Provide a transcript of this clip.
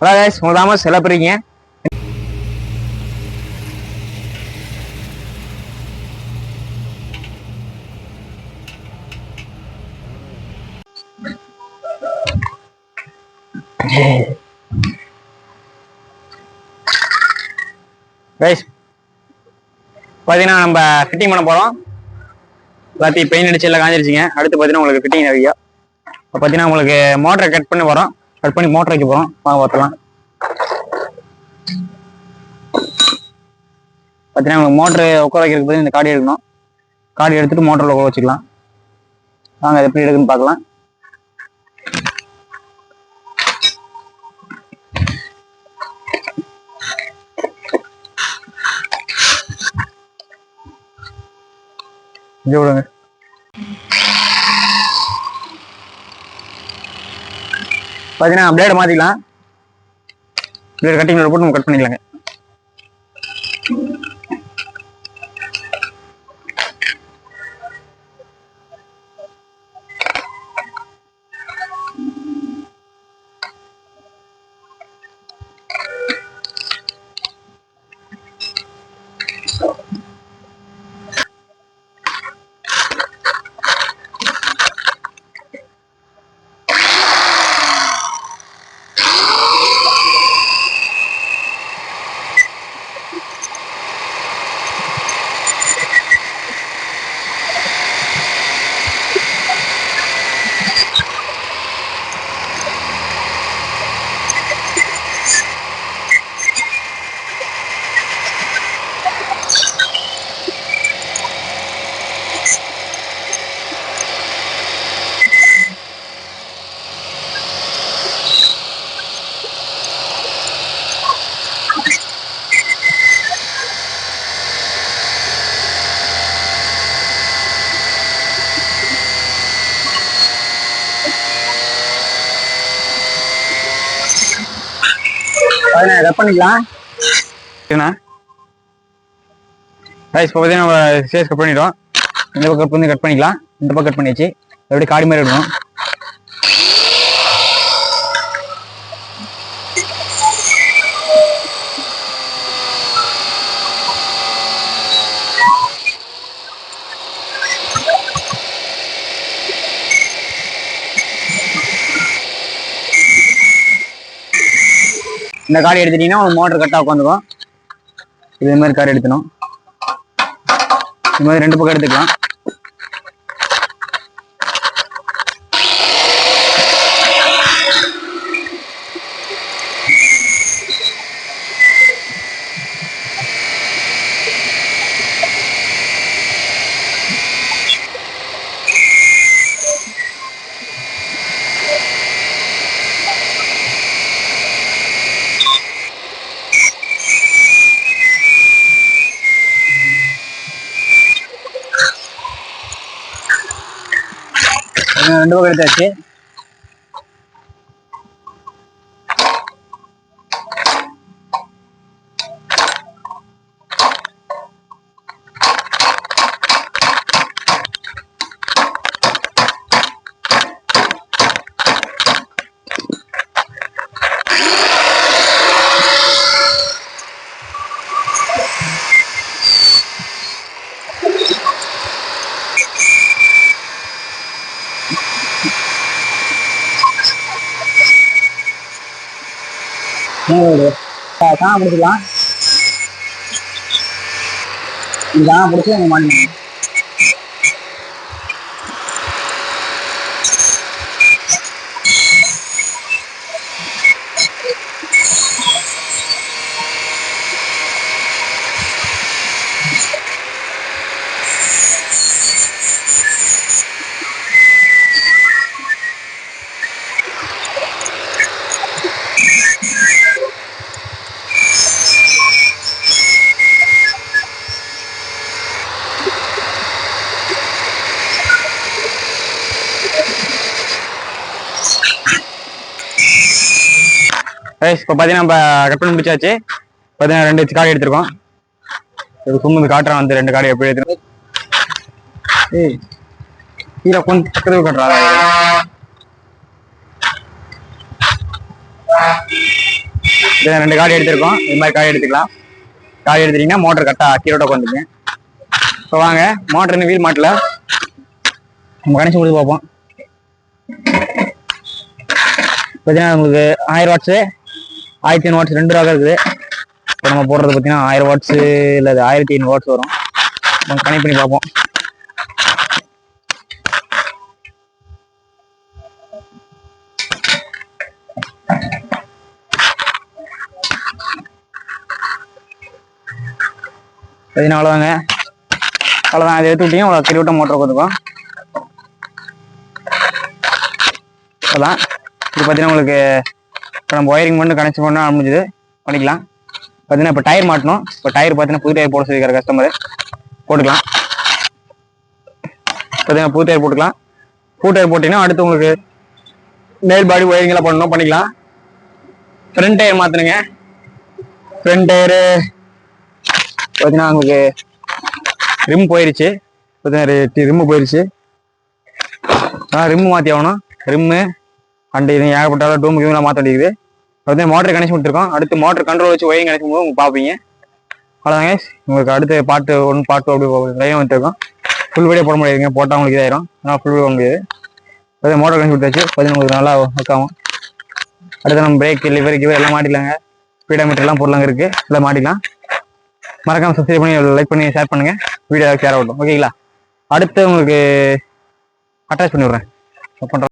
Hello guys உங்க Thomas எல்லாம் guys பார்த்தீங்கன்னா நம்ம ஃபிட்டிங் பண்ண போகிறோம் எல்லாத்தையும் பெயின் அடிச்சு எல்லாம் காஞ்சிருச்சிங்க. அடுத்து பார்த்தீங்கன்னா உங்களுக்கு ஃபிட்டிங் நிறையா இப்போ பார்த்தீங்கன்னா உங்களுக்கு மோட்டரை கட் பண்ண போகிறோம் கட் பண்ணி மோட்டர் வைக்க போகிறோம் வாங்க பார்த்துலாம் பார்த்தீங்கன்னா உங்களுக்கு மோட்ரு உட்கார வைக்கிறதுக்கு பதிலா இந்த காடி எடுக்கணும். காடி எடுத்துட்டு மோட்டரில் உட்கார வச்சுக்கலாம். வாங்க அது எப்படி எடுக்குன்னு பார்க்கலாம். இங்கே விடுங்க பார்த்தீங்கன்னா பிளேடை மாற்றிக்கலாம் பிளேட் கட்டிங் போட்டு நம்ம கட் பண்ணிக்கலாங்க. பதினேழு கட் பண்ணிக்கலாம். சரிண்ணா ரைஸ் இப்போ பார்த்தீங்கன்னா நம்ம சேஸ் கட் பண்ணிட்டோம். இந்த பக்கம் கட் பண்ணி கட் பண்ணிக்கலாம். இந்த பக்கம் கட் பண்ணியாச்சு. எப்படி காடி மாதிரி எடுக்கணும். இந்த காடி எடுத்துட்டீங்கன்னா உங்களுக்கு மோட்டர் கட்டாக உட்காந்துக்கும். இதே மாதிரி கார் எடுக்கணும் இது மாதிரி ரெண்டு பக்கம் எடுத்துக்கலாம். ரெண்டு பக்கம் எடுத்தாச்சு காண பிடிச்சிக்கலாம் காண பிடிச்சி உங்க மாட்டேன் இப்போ பார்த்தீங்கன்னா நம்ம கட் பண்ணி முடிச்சாச்சு. பார்த்தீங்கன்னா ரெண்டு காடி எடுத்திருக்கோம். இது சும்மா காட்டுறான் வந்து ரெண்டு காடி எப்படி எடுத்துருக்கோம் ஏய் கீழே கொஞ்சம் பக்கத்துல கட்டுறா ரெண்டு காடி எடுத்திருக்கோம். இது மாதிரி காடி எடுத்துக்கலாம். காடி எடுத்துட்டீங்கன்னா மோட்டர் கரெக்டாக கீழோட உட்காந்துங்க. இப்போ வாங்க மோட்டர்னு வீல் மாட்டல. நம்ம கணேசன் கொடுத்து பார்ப்போம். பார்த்தீங்கன்னா உங்களுக்கு ஆயிரம் வாட்ஸு ஆயிரத்தி ஐநூறு வாட்ஸ் ரெண்டு ரகம் இருக்குது. இப்போ நம்ம போடுறது பார்த்தீங்கன்னா ஆயிரம் வாட்ஸு இல்லை அது ஆயிரத்தி ஐநூறு வாட்ஸ் வரும். நம்ம கனெக்ட் பண்ணி பார்ப்போம். பார்த்தீங்கன்னா அவ்வளோதாங்க அவ்வளோதான் அதை எடுத்து விட்டியும் அவ்வளோ கிரிவிட்ட மோட்டர் கொடுத்துக்கோம் அதான் இது பார்த்தீங்கன்னா உங்களுக்கு இப்போ நம்ம ஒயரிங் மட்டும் கனெக்ஷன் பண்ண முடிஞ்சது. பண்ணிக்கலாம். பார்த்தீங்கன்னா இப்போ டயர் மாட்டணும். இப்போ டயர் பார்த்தீங்கன்னா புது டயர் போட சொல்லியிருக்காரு கஸ்டமர் போட்டுக்கலாம். பார்த்தீங்கன்னா புது டயர் போட்டுக்கலாம். புது டயர் போட்டிங்கன்னா அடுத்து உங்களுக்கு மேல் பாடி ஒயரிங் எல்லாம் பண்ணணும். பண்ணிக்கலாம். ஃப்ரண்ட் டயர் மாற்றணுங்க ஃப்ரண்ட் டயரு பார்த்தீங்கன்னா உங்களுக்கு ரிம் போயிடுச்சு பார்த்தீங்கன்னா ரிம்மு போயிடுச்சு ஆ ரிம்மு மாற்றி ஆகணும். ரிம்மு அண்ட் இது ஏகப்பட்ட டூம் கியூம்லாம் மாற்ற வேண்டியது வந்து மோட்டர் கனெக்ஷன் கொடுத்துருக்கோம் அடுத்து மோட்டர் கண்ட்ரோல் வச்சு ஒயரிங் கனெக்ஷன் போது உங்களுக்கு பார்ப்பீங்க. அவ்வளோதாங்க உங்களுக்கு அடுத்து பாட்டு ஒன் பாட்டு அப்படி லைன் வந்துருக்கோம் ஃபுல் வீடியோ போட முடியாதுங்க போட்டால் உங்களுக்கு இதாயிரும். ஆனால் ஃபுல் வீடியோ போட முடியாது. அதே மோட்டர் கனெக்ஷன் விட்டாச்சு. உங்களுக்கு நல்லா ஒர்க் ஆகும். அடுத்து நம்ம பிரேக் லிவர் கிவர் எல்லாம் மாட்டிக்கலாங்க. ஸ்பீடோமீட்டர் எல்லாம் பொருளாங்க இருக்குது எல்லாம் மாட்டிக்கலாம். மறக்காமல் சப்ஸ்கிரைப் பண்ணி லைக் பண்ணி ஷேர் பண்ணுங்கள் வீடியோ ஷேர் ஆகட்டும். ஓகேங்களா அடுத்து உங்களுக்கு அட்டாச் பண்ணி விட்றேன். பண்ணுறேன்